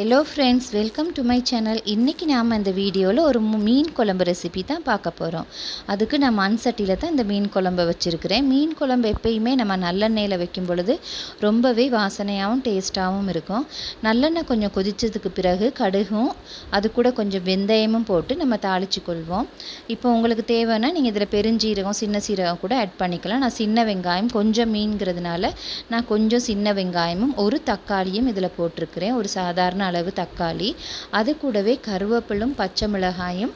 Hello friends welcome to my channel இன்றைக்கி நாம் இந்த வீடியோவில் ஒரு மீன் குழம்பு ரெசிபி தான் பார்க்க போகிறோம் அதுக்கு நான் மண் சட்டியில் தான் இந்த மீன் குழம்பு வச்சுருக்கிறேன். மீன் குழம்பு எப்பயுமே நம்ம நல்லெண்ணெயில் வைக்கும் பொழுது ரொம்பவே வாசனையாகவும் டேஸ்ட்டாகவும் இருக்கும். நல்லெண்ணெய் கொஞ்சம் கொதித்ததுக்கு பிறகு கடுகும் அது கூட கொஞ்சம் வெந்தயமும் போட்டு நம்ம தாளித்து கொள்வோம். இப்போ உங்களுக்கு தேவைன்னா நீங்கள் இதில் பெருஞ்சீரகம் சின்ன சீரகம் கூட ஆட் பண்ணிக்கலாம். நான் சின்ன வெங்காயம் கொஞ்சம் மீன்கிறதுனால நான் கொஞ்சம் சின்ன வெங்காயமும் ஒரு தக்காளியும் இதில் போட்டிருக்கிறேன். ஒரு சாதாரண அளவு தக்காளி அது கூடவே கருவேப்பிலும் பச்சை மிளகாயும்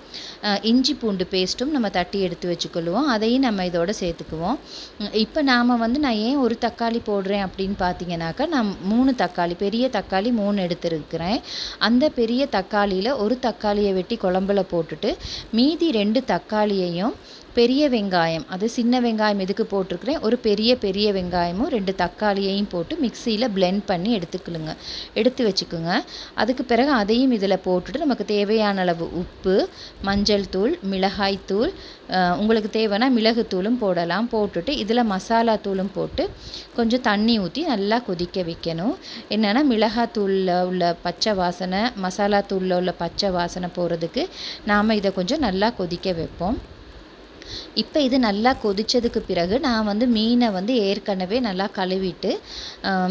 இஞ்சி பூண்டு பேஸ்ட்டும் நம்ம தட்டி எடுத்து வச்சுக்கொள்வோம். அதையும் நம்ம இதோட சேர்த்துக்குவோம். இப்போ நாம் வந்து நான் ஏன் ஒரு தக்காளி போடுறேன் அப்படின்னு பார்த்தீங்கன்னாக்கா நான் மூணு தக்காளி பெரிய தக்காளி மூணு எடுத்துருக்கிறேன். அந்த பெரிய தக்காளியில் ஒரு தக்காளியை வெட்டி குழம்புல போட்டுட்டு மீதி ரெண்டு தக்காளியையும் பெரிய வெங்காயம் அது சின்ன வெங்காயம் எதுக்கு போட்டிருக்கிறேன்? ஒரு பெரிய பெரிய வெங்காயமும் ரெண்டு தக்காளியையும் போட்டு மிக்சியில் பிளெண்ட் பண்ணி எடுத்துக்கலுங்க. எடுத்து வச்சுக்கோங்க. அதுக்கு பிறகு அதையும் இதில் போட்டுட்டு நமக்கு தேவையான அளவு உப்பு மஞ்சள் தூள் மிளகாய் தூள் உங்களுக்கு தேவைன்னா மிளகுத்தூளும் போடலாம். போட்டுட்டு இதில் மசாலா தூளும் போட்டு கொஞ்சம் தண்ணி ஊற்றி நல்லா கொதிக்க வைக்கணும். என்னென்னா மிளகாத்தூளில் உள்ள பச்சை வாசனை மசாலா தூளில் உள்ள பச்சை வாசனை போகிறதுக்கு நாம் இதை கொஞ்சம் நல்லா கொதிக்க வைப்போம். இப்போ இது நல்லா கொதித்ததுக்கு பிறகு நான் வந்து மீனை வந்து ஏற்கனவே நல்லா கழுவிட்டு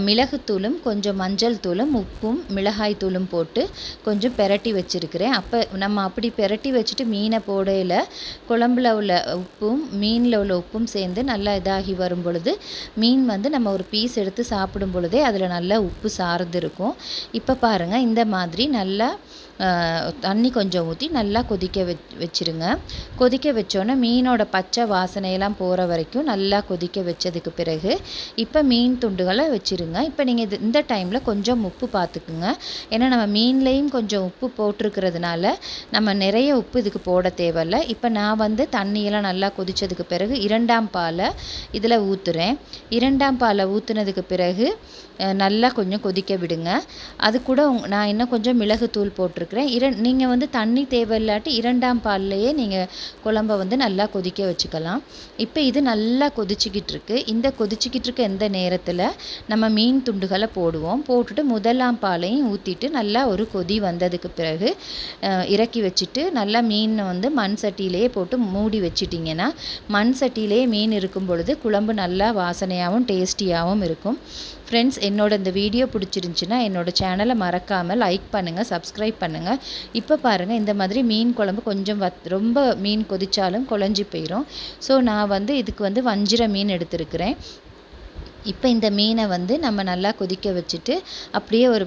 மிளகுத்தூளும் கொஞ்சம் மஞ்சள் தூளும் உப்பும் மிளகாய் தூளும் போட்டு கொஞ்சம் பெரட்டி வச்சுருக்கிறேன். அப்போ நம்ம அப்படி பெரட்டி வச்சுட்டு மீனை போடையில் குழம்புல உள்ள உப்பும் மீனில் உள்ள உப்பும் சேர்ந்து நல்லா இதாகி வரும் பொழுது மீன் வந்து நம்ம ஒரு பீஸ் எடுத்து சாப்பிடும் பொழுதே அதில் நல்லா உப்பு சார்ந்து இருக்கும். இப்போ பாருங்கள் இந்த மாதிரி நல்லா தண்ணி கொஞ்சம் ஊற்றி நல்லா கொதிக்க வச் வச்சுருங்க. கொதிக்க வச்சோன்னே மீனோட பச்சை வாசனையெல்லாம் போகிற வரைக்கும் நல்லா கொதிக்க வச்சதுக்கு பிறகு இப்போ மீன் துண்டுகளை வச்சுருங்க. இப்போ நீங்கள் இது இந்த டைமில் கொஞ்சம் உப்பு பார்த்துக்குங்க ஏன்னா நம்ம மீன்லேயும் கொஞ்சம் உப்பு போட்டிருக்கிறதுனால நம்ம நிறைய உப்பு இதுக்கு போட தேவையில்ல. இப்போ நான் வந்து தண்ணியெல்லாம் நல்லா கொதித்ததுக்கு பிறகு இரண்டாம் பாலை இதில் ஊற்றுறேன் இரண்டாம் பாலை ஊற்றுனதுக்கு பிறகு நல்லா கொஞ்சம் கொதிக்க விடுங்க. அது கூட நான் இன்னும் கொஞ்சம் மிளகுத்தூள் போட்டிருக்கிறேன் இர நீங்கள் வந்து தண்ணி தேவையில்லாட்டி இரண்டாம் பால்லையே நீங்கள் குழம்ப வந்து நல்லா கொதிக்க வச்சுக்கலாம். இப்போ இது நல்லா கொதிச்சிக்கிட்டு இருக்கு. இந்த கொதிச்சிக்கிட்டு இருக்க எந்த நேரத்தில்? நம்ம மீன் துண்டுகளை போடுவோம். போட்டுட்டு முதலாம் பாலையும் ஊற்றிட்டு நல்லா ஒரு கொதி வந்ததுக்கு பிறகு இறக்கி வச்சுட்டு நல்லா மீனை வந்து மண் சட்டியிலேயே போட்டு மூடி வச்சிட்டிங்கன்னா மண் சட்டியிலேயே மீன் இருக்கும் பொழுது குழம்பு நல்லா வாசனையாகவும் டேஸ்டியாகவும் இருக்கும். ஃப்ரெண்ட்ஸ் என்னோட இந்த வீடியோ பிடிச்சிருந்துச்சின்னா என்னோடய சேனலை மறக்காமல் லைக் பண்ணுங்கள் சப்ஸ்கிரைப் பண்ணுங்கள் இப்போ பாருங்கள் இந்த மாதிரி மீன் குழம்பு கொஞ்சம் வத் ரொம்ப மீன் கொதித்தாலும் குழஞ்சி போயிடும் ஸோ நான் வந்து இதுக்கு வந்து வஞ்சிர மீன் எடுத்திருக்கிறேன். இப்போ இந்த மீனை வந்து நம்ம நல்லா கொதிக்க வச்சுட்டு அப்படியே ஒரு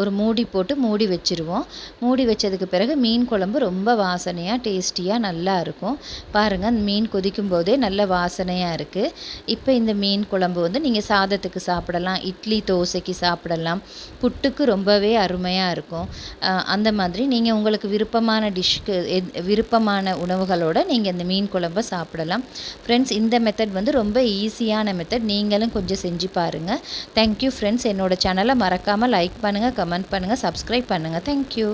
ஒரு மூடி போட்டு மூடி வச்சுருவோம். மூடி வச்சதுக்கு பிறகு மீன் குழம்பு ரொம்ப வாசனையாக டேஸ்டியாக நல்லா இருக்கும். பாருங்கள் அந்த மீன் கொதிக்கும் போதே நல்ல வாசனையாக இருக்குது இப்போ இந்த மீன் குழம்பு வந்து நீங்கள் சாதத்துக்கு சாப்பிடலாம் இட்லி தோசைக்கு சாப்பிடலாம். புட்டுக்கு ரொம்பவே அருமையாக இருக்கும். அந்த மாதிரி நீங்கள் உங்களுக்கு விருப்பமான டிஷ்க்கு விருப்பமான உணவுகளோடு நீங்கள் இந்த மீன் குழம்பை சாப்பிடலாம். ஃப்ரெண்ட்ஸ் இந்த மெத்தட் வந்து ரொம்ப ஈஸியான மெத்தட் நீங்களும் கொஞ்சம் செஞ்சு பாருங்கள் தேங்க்யூ ஃப்ரெண்ட்ஸ் என்னோடய சேனலை மறக்காமல் லைக் பண்ணுங்கள் கமெண்ட் பண்ணுங்கள் சப்ஸ்கிரைப் பண்ணுங்கள் தேங்க்யூ